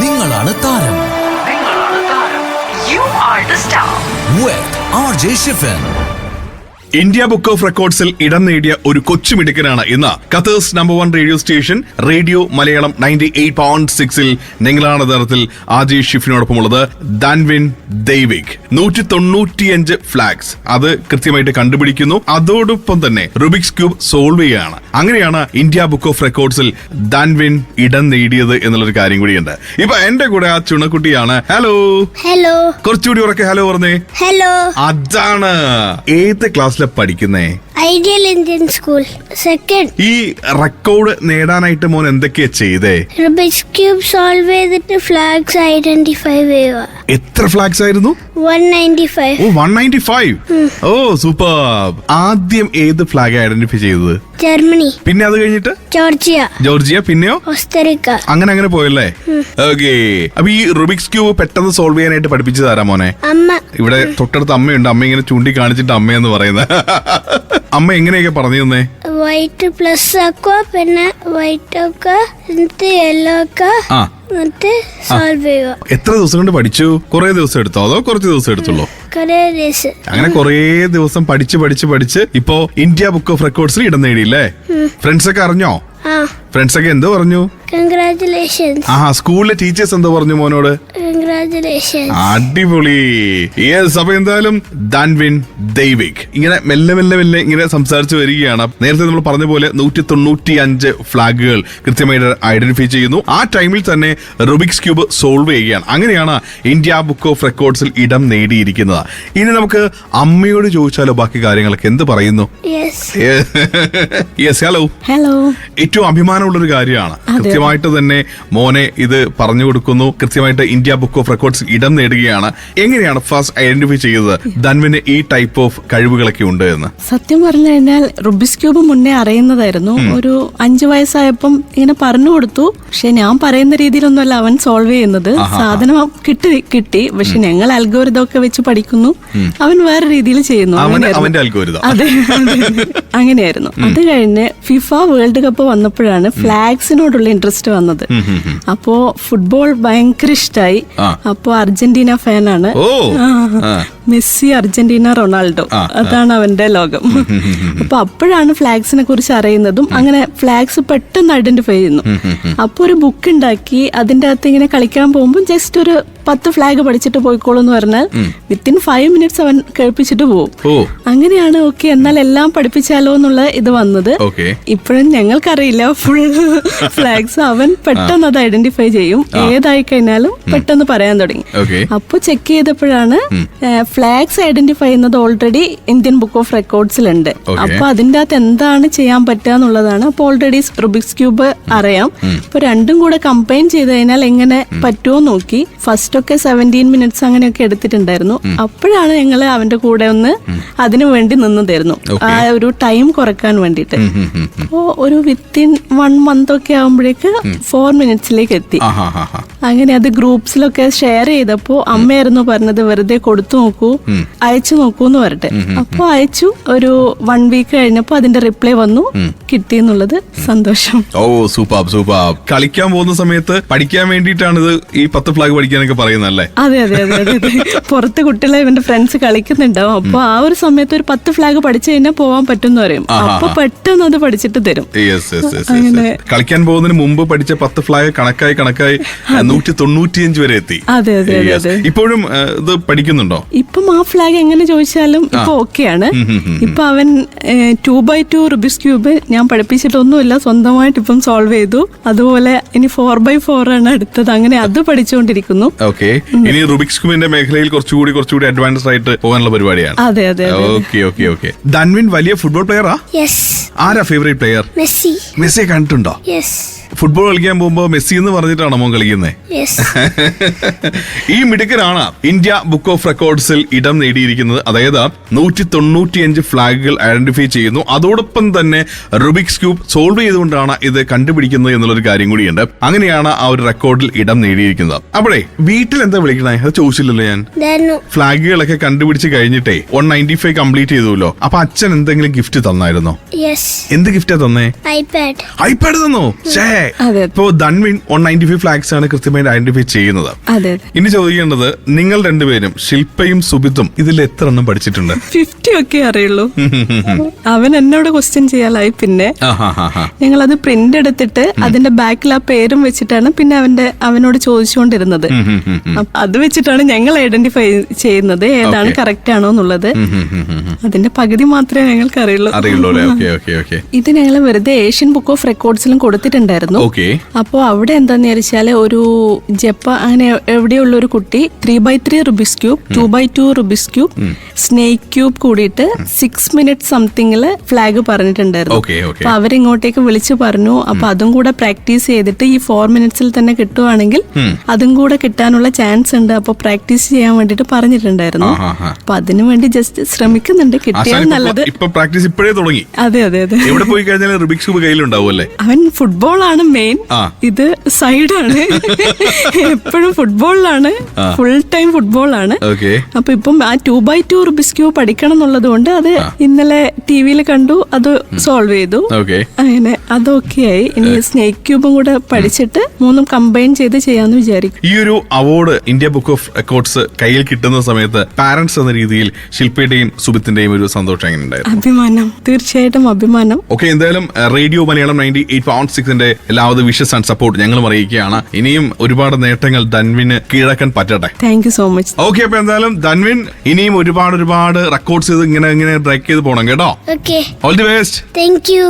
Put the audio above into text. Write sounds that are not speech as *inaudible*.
നിങ്ങളാണ് താരം. നിങ്ങളാണ് താരം. You are the star. with R J Shifan India book of റെക്കോർഡ്സിൽ ഇടം നേടിയ ഒരു കൊച്ചു മിടുക്കനാണ് ഇന്ന് കത്തേഴ്സ് number one radio station radio Malayalam ninety eight point സിക്സിൽ നിങ്ങളാണ് തരത്തിൽ ആജി ഷിഫിനോടൊപ്പമുള്ളത് ദാൻവിൻ ദൈവിക്. നൂറ്റി തൊണ്ണൂറ്റിയഞ്ച് ഫ്ലാഗ്സ് അത് കൃത്യമായിട്ട് കണ്ടുപിടിക്കുന്നു. അതോടൊപ്പം തന്നെ റുബിക്സ് ക്യൂബ് സോൾവ് ചെയ്യുകയാണ്. അങ്ങനെയാണ് ഇന്ത്യ ബുക്ക് ഓഫ് റെക്കോർഡ്സിൽ ദാൻവിൻ ഇടം നേടിയത് എന്നുള്ളൊരു കാര്യം കൂടിയുണ്ട്. ഇപ്പൊ എന്റെ കൂടെ ആ ചുണക്കുട്ടിയാണ്. ഹലോ ഹലോ കുറച്ചുകൂടി ഉറക്കെ ഹലോ പറഞ്ഞേ. ഹലോ അതാണ്. ഏത് പഠിക്കുന്നേ? ഐഡിയൽ ഇന്ത്യൻ സ്കൂൾ സെക്കൻഡ് ഈ റെക്കോർഡ് നേടാനായിട്ട് മോൻ എന്തൊക്കെയാ ചെയ്തേ? റുബിക്സ് ക്യൂബ് സോൾവ് ചെയ്തിട്ട് ഫ്ലാഗ്സ് ഐഡന്റിഫൈ ചെയ്യുക എത്ര ഫ്ലാഗ്സ് ആയിരുന്നു? One ninety five oh one ninety five oh super ആദ്യം ഏത് ഫ്ലാഗ് ഐഡന്റിഫൈ ചെയ്തത്? ജർമ്മനി പിന്നെ അത് കഴിഞ്ഞിട്ട്? ജോർജിയ ജോർജിയ പിന്നെയോ? ഓസ്തറിക്ക അങ്ങനെ അങ്ങനെ പോയല്ലേ? ഓക്കെ അപ്പൊ ഈ റുബിക്സ് ക്യൂബ് പെട്ടെന്ന് സോൾവ് ചെയ്യാനായിട്ട് പഠിപ്പിച്ചു തരാം മോനെ? അമ്മ. ഇവിടെ തൊട്ടടുത്ത് അമ്മയുണ്ട്. അമ്മ ഇങ്ങനെ ചൂണ്ടി കാണിച്ചിട്ട് അമ്മയെന്ന് പറയുന്നത്. *laughs* അമ്മ എങ്ങനെയൊക്കെ പറഞ്ഞു തന്നേ വൈറ്റ് പ്ലസ് ആക്കുക പിന്നെ വൈറ്റ് ഒക്കെ എന്നിട്ട് യെല്ലോ ഒക്കെ ആ. എന്നിട്ട് സോൾവ് ചെയ്യുക. എത്ര ദിവസം കൊണ്ട് പഠിച്ചു? കുറെ ദിവസം എടുത്തോ? അതോ കുറച്ച് ദിവസം എടുത്തുള്ളൂ? കുറേ അങ്ങനെ കുറേ ദിവസം പഠിച്ച് പഠിച്ച് പഠിച്ച് ഇപ്പോ ഇന്ത്യ ബുക്ക് ഓഫ് റെക്കോർഡ്സിൽ ഇടം നേടിയില്ലേ? ഫ്രണ്ട്സ് ഒക്കെ അറിഞ്ഞോ? ഫ്രണ്ട്സ് ഒക്കെ എന്തോ പറഞ്ഞു? കൺഗ്രാറ്റുലേഷൻസ് ആ സ്കൂളിലെ ടീച്ചേഴ്സ് എന്താ പറഞ്ഞു മോനോട്? കൺഗ്രാറ്റുലേഷൻസ് അടിപൊളി. യെസ് അപ്പൊ എന്തായാലും ദാൻവിൻ ദൈവിക് ഇങ്ങനെ മെല്ലെ മെല്ലെ മെല്ലെ ഇങ്ങനെ സംസാരിച്ചു വരികയാണ്. നേരത്തെ നമ്മൾ പറഞ്ഞ പോലെ നൂറ്റി തൊണ്ണൂറ്റി അഞ്ച് ഫ്ലാഗുകൾ കൃത്യമായിട്ട് ഐഡന്റിഫൈ ചെയ്യുന്നു. ആ ടൈമിൽ തന്നെ റുബിക്സ് ക്യൂബ് സോൾവ് ചെയ്യുകയാണ്. അങ്ങനെയാണ് ഇന്ത്യ ബുക്ക് ഓഫ് റെക്കോർഡ്സിൽ ഇടം നേടിയിരിക്കുന്നത്. ഇനി നമുക്ക് അമ്മയോട് ചോദിച്ചാലോ ബാക്കി കാര്യങ്ങളൊക്കെ? എന്ത് പറയുന്നു? യെസ് ഹലോ ഹലോ ഏറ്റവും അഭിമാനമുള്ള ഒരു കാര്യമാണ് കൃത്യമായിട്ട് തന്നെ മോനെ ഇത് പറഞ്ഞു കൊടുക്കുന്നു. കൃത്യമായിട്ട് ഇന്ത്യ ബുക്ക് ഓഫ് റെക്കോർഡ്സ് ഇടം നേടുകയാണ്. എങ്ങനെയാണ് ഫസ്റ്റ് ഐഡന്റിഫൈ ചെയ്തത്? ധൻവിന് ഈ ടൈപ്പ് ഓഫ് കഴിവുകളൊക്കെ ഉണ്ട് എന്ന്. സത്യം പറഞ്ഞു കഴിഞ്ഞാൽ റുബിസ് ക്യൂബ് മുന്നേ അറിയുന്നതായിരുന്നു. ഒരു അഞ്ചു വയസ്സായപ്പം ഇങ്ങനെ പറഞ്ഞു കൊടുത്തു. പക്ഷെ ഞാൻ പറയുന്ന രീതിയിലൊന്നുമല്ല അവൻ സോൾവ് ചെയ്യുന്നത്. സാധനം കിട്ടി കിട്ടി. പക്ഷെ ഞങ്ങൾ അൽഗോരിതം ഒക്കെ വെച്ച് പഠിക്കുന്നു. അവൻ വേറെ രീതിയിൽ ചെയ്യുന്നു. അതെ. *laughs* അങ്ങനെയായിരുന്നു. അത് കഴിഞ്ഞ് ഫിഫ വേൾഡ് കപ്പ് വന്നപ്പോഴാണ് ഫ്ലാഗ്സിനോടുള്ള ഇൻട്രസ്റ്റ് വന്നത്. അപ്പോ ഫുട്ബോൾ ഭയങ്കര ഇഷ്ടമായി. അപ്പോ അർജന്റീന ഫാനാണ്. Messi Argentina Ronaldo. അതാണ് അവന്റെ ലോകം. അപ്പൊ അപ്പോഴാണ് ഫ്ലാഗ്സിനെ കുറിച്ച് അറിയുന്നതും അങ്ങനെ ഫ്ലാഗ്സ് പെട്ടെന്ന് ഐഡന്റിഫൈ ചെയ്യുന്നു. അപ്പൊ ഒരു ബുക്ക് ഉണ്ടാക്കി അതിന്റെ അകത്ത് ഇങ്ങനെ കളിക്കാൻ പോകുമ്പോൾ ജസ്റ്റ് ഒരു പത്ത് ഫ്ലാഗ് പഠിച്ചിട്ട് പോയിക്കോളൂ എന്ന് പറഞ്ഞാൽ വിത്തിൻ ഫൈവ് മിനിറ്റ്സ് അവൻ കേൾപ്പിച്ചിട്ട് പോകും അങ്ങനെയാണ് ഓക്കെ എന്നാൽ എല്ലാം പഠിപ്പിച്ചാലോ എന്നുള്ള ഇത് വന്നത്. ഇപ്പോഴും ഞങ്ങൾക്കറിയില്ല ഫുൾ ഫ്ലാഗ്സ് *laughs* അവൻ പെട്ടെന്ന് അത് ഐഡന്റിഫൈ ചെയ്യും. ഏതായി കഴിഞ്ഞാലും പെട്ടെന്ന് പറയാൻ തുടങ്ങി. അപ്പൊ ചെക്ക് ചെയ്തപ്പോഴാണ് ഫ്ലാഗ്സ് ഐഡന്റിഫൈ ചെയ്യുന്നത് ഓൾറെഡി ഇന്ത്യൻ ബുക്ക് ഓഫ് റെക്കോർഡ്സിലുണ്ട് ഉണ്ട് അപ്പൊ അതിന്റെ അകത്ത് എന്താണ് ചെയ്യാൻ പറ്റുക എന്നുള്ളതാണ് അപ്പൊ ഓൾറെഡി റുബിക്സ് ക്യൂബ് അറിയാം. അപ്പൊ രണ്ടും കൂടെ കമ്പൈൻ ചെയ്ത് കഴിഞ്ഞാൽ എങ്ങനെ പറ്റുമോ നോക്കി. ഫസ്റ്റ് ഒക്കെ സെവന്റീൻ മിനിറ്റ്സ് അങ്ങനെയൊക്കെ എടുത്തിട്ടുണ്ടായിരുന്നു. അപ്പോഴാണ് ഞങ്ങൾ അവന്റെ കൂടെ ഒന്ന് അതിനു വേണ്ടി നിന്നതായിരുന്നു ആ ഒരു ടൈം കുറയ്ക്കാൻ വേണ്ടിയിട്ട്. അപ്പോ ഒരു വിത്തിൻ വൺ മന്ത് ഒക്കെ ആകുമ്പോഴേക്ക് ഫോർ മിനിറ്റ്സിലേക്ക് എത്തി. അങ്ങനെ അത് ഗ്രൂപ്പ്സിലൊക്കെ ഷെയർ ചെയ്തപ്പോ അമ്മയായിരുന്നു പറഞ്ഞത് വെറുതെ കൊടുത്തു നോക്കൂ അയച്ചു നോക്കൂ എന്ന് പറഞ്ഞിട്ട്. അപ്പൊ അയച്ചു ഒരു വൺ വീക്ക് കഴിഞ്ഞപ്പോ അതിന്റെ റിപ്ലൈ വന്നു. കിട്ടി എന്നുള്ളത് സന്തോഷം. Oh super super. കളിക്കാൻ പോകുന്ന സമയത്ത് പഠിക്കാൻ വേണ്ടിയിട്ടാണ് ഇത് ഈ പത്ത് ഫ്ലാഗ് പഠിക്കാനൊക്കെ പറയുന്നത് അല്ലേ അതെ അതെ അതെ. പുറത്ത് കുട്ടികളെ ഇവന്റെ ഫ്രണ്ട്സ് കളിക്കുന്നുണ്ടാവും. അപ്പൊ ആ ഒരു സമയത്ത് ഒരു പത്ത് ഫ്ലാഗ് പഠിച്ചു കഴിഞ്ഞാൽ പോവാൻ പറ്റും എന്ന് പറയും. അപ്പൊ പെട്ടെന്ന് അത് പഠിച്ചിട്ട് തരും. കളിക്കാൻ പോകുന്നതിന് മുമ്പ് പഠിച്ച പത്ത് ഫ്ലാഗ് കണക്കായി കണക്കായി നൂറ്റി തൊണ്ണൂറ്റിയഞ്ച് വരെ എത്തി. അതെ അതെ അതെ ഇപ്പോഴും ഇത് പഠിക്കുന്നുണ്ടോ? ഇപ്പം ആ ഫ്ലാഗ് എങ്ങനെ ചോദിച്ചാലും ഇപ്പൊ ആണ്. ഇപ്പൊ അവൻ two by two Rubik's cube ഞാൻ പഠിപ്പിച്ചിട്ടൊന്നുമില്ല സ്വന്തമായിട്ട് ഇപ്പം സോൾവ് ചെയ്തു. അതുപോലെ ഇനി ഫോർ ബൈ ഫോർ ആണ് അടുത്തത്. അങ്ങനെ അത് പഠിച്ചുകൊണ്ടിരിക്കുന്നു ഓക്കെ. ഇനി റുബിക്സ് ക്യൂബിന്റെ മേഖലയിൽ കുറച്ചുകൂടി കുറച്ചുകൂടി അഡ്വാൻസ് ആയിട്ട് പോകാനുള്ള പരിപാടിയാണ്. അതെ അതെ അതെ ഓക്കെ ഓക്കെ ഓക്കെ. ധൻവിൻ വലിയ ഫുട്ബോൾ പ്ലെയറാ യെസ് ആരാ ഫേവറേറ്റ് പ്ലെയർ മെസ്സി. മെസ്സിയെ കണ്ടിട്ടുണ്ടോ? യെസ് ഫുട്ബോൾ കളിക്കാൻ പോകുമ്പോ മെസ്സി എന്ന് പറഞ്ഞിട്ടാണോ മോൻ കളിക്കുന്നത് *laughs* ഈ മിടുക്കനാണ് ഇന്ത്യ ബുക്ക് ഓഫ് റെക്കോർഡ്സിൽ ഇടം നേടിയിരിക്കുന്നത്. അതായത് നൂറ്റി തൊണ്ണൂറ്റിയഞ്ച് ഫ്ലാഗുകൾ ഐഡന്റിഫൈ ചെയ്യുന്നു. അതോടൊപ്പം തന്നെ റുബിക്സ് ക്യൂബ് സോൾവ് ചെയ്തുകൊണ്ടാണ് ഇത് കണ്ടുപിടിക്കുന്നത് എന്നുള്ളൊരു കാര്യം കൂടിയുണ്ട്. അങ്ങനെയാണ് ആ ഒരു റെക്കോർഡിൽ ഇടം നേടിയിരിക്കുന്നത്. അപ്പോഴേ വീട്ടിൽ എന്താ വിളിക്കണേ? അത് ചോദിച്ചില്ലല്ലോ ഞാൻ. ഫ്ലാഗുകളൊക്കെ കണ്ടുപിടിച്ച് കഴിഞ്ഞിട്ടേ വൺ നയന്റി ഫൈവ് കംപ്ലീറ്റ് ചെയ്തല്ലോ അപ്പൊ അച്ഛൻ എന്തെങ്കിലും ഗിഫ്റ്റ് തന്നായിരുന്നോ? എന്ത് ഗിഫ്റ്റാ തന്നേ? ഐപാഡ് ഐപാഡ് തന്നോ? ഷേ ഇപ്പോ Dhanvin one ninety five flags ആണ് കൃത്യമായി ഐഡന്റിഫൈ ചെയ്യുന്നത്. ഇനി ചോദിക്കേണ്ടത് നിങ്ങൾ രണ്ടുപേരും ശില്പയും സുബിത്തും ഇതിൽ എത്ര എണ്ണം പഠിച്ചിട്ടുണ്ട്? ഫിഫ്റ്റി ഒക്കെ അറിയുള്ളൂ. അവൻ എന്നോട് ക്വസ്റ്റ്യൻ ചെയ്യാലായി പിന്നെ. ഞങ്ങൾ അത് പ്രിന്റ് എടുത്തിട്ട് അതിന്റെ ബാക്കിൽ ആ പേരും വെച്ചിട്ടാണ് പിന്നെ അവന്റെ അവനോട് ചോദിച്ചുകൊണ്ടിരുന്നത്. അത് വെച്ചിട്ടാണ് ഞങ്ങൾ ഐഡന്റിഫൈ ചെയ്യുന്നത്. ഏതാണ്. കറക്റ്റ് ആണോ എന്നുള്ളത്. അതിന്റെ പകുതി മാത്രമേ ഞങ്ങൾക്ക് അറിയുള്ളൂ. ഇത് ഞങ്ങൾ വെറുതെ ഏഷ്യൻ ബുക്ക് ഓഫ് റെക്കോർഡ്സിലും കൊടുത്തിട്ടുണ്ടായിരുന്നു. ഓക്കെ അപ്പോൾ അവിടെ എന്താന്ന് വെച്ചാൽ ഒരു ജപ്പ അങ്ങനെ എവിടെയുള്ള ഒരു കുട്ടി three by three Rubik's cube two by two Rubik's cube snake cube കൂടിയിട്ട് സിക്സ് മിനിറ്റ് സംതിങ്ങിൽ ഫ്ലാഗ് പറഞ്ഞിട്ടുണ്ടായിരുന്നു. അപ്പൊ അവരിങ്ങോട്ടേക്ക് വിളിച്ചു പറഞ്ഞു. അപ്പൊ അതും കൂടെ പ്രാക്ടീസ് ചെയ്തിട്ട് ഈ ഫോർ മിനിറ്റ്സിൽ തന്നെ കിട്ടുവാണെങ്കിൽ അതും കൂടെ കിട്ടാനുള്ള ചാൻസ് ഉണ്ട്. അപ്പൊ പ്രാക്ടീസ് ചെയ്യാൻ വേണ്ടിട്ട് പറഞ്ഞിട്ടുണ്ടായിരുന്നു. അപ്പൊ അതിനു വേണ്ടി ജസ്റ്റ് ശ്രമിക്കുന്നുണ്ട്. കിട്ടിയാൽ നല്ലത്. ഇപ്പൊ പ്രാക്ടീസ് ഇപ്പോഴേ തുടങ്ങി. അതെ അതെ അതെ. എവിടെ പോയി കഴിഞ്ഞാൽ റുബിക്സ് ക്യൂബ് കയ്യിലുണ്ടാവും അല്ലേ അവൻ ഫുട്ബോളാണ് മെയിൻ ആ. ഇത് സൈഡാണ് എപ്പോഴും ഫുട്ബോളിലാണ് ഫുൾ ടൈം ഫുട്ബോളാണ് അപ്പൊ ഇപ്പം ആ two by two Rubik's cube പഠിക്കണം എന്നുള്ളത് കൊണ്ട് അത് ഇന്നലെ ടി വിയിൽ കണ്ടു. അത് സോൾവ് ചെയ്തു. അങ്ങനെ അതൊക്കെ ആയി. ഇനി സ്നേക് ക്യൂബും കൂടെ പഠിച്ചിട്ട് മൂന്നും കമ്പൈൻ ചെയ്ത് ചെയ്യാന്ന് വിചാരിക്കും ഈ ഒരു award India book of records കയ്യിൽ കിട്ടുന്ന സമയത്ത് പാരന്റ്സ് എന്ന രീതിയിൽ ശില്പയുടെയും സുബിത്തിന്റെയും ഒരു സന്തോഷം എങ്ങനെ ഉണ്ടായിരുന്നു? അഭിമാനം. തീർച്ചയായിട്ടും അഭിമാനം. ഓക്കെ എന്തായാലും radio Malayalam ninety eight point സിക്സിന്റെ എല്ലാവിധ വിഷസ് ആൻഡ് സപ്പോർട്ട് ഞങ്ങളും അറിയിക്കുകയാണ്. ഇനിയും ഒരുപാട് നേട്ടങ്ങൾ ധൻവിന് കീഴക്കാൻ പറ്റട്ടെ. Thank you so much okay അപ്പൊ എന്തായാലും ധൻവിൻ ഇനിയും ഒരുപാട് ഒരുപാട് റെക്കോർഡ്സ് ചെയ്ത് ഇങ്ങനെ ഇങ്ങനെ ബ്രേക്ക് ചെയ്ത് പോകണം കേട്ടോ. Okay. All the best thank you.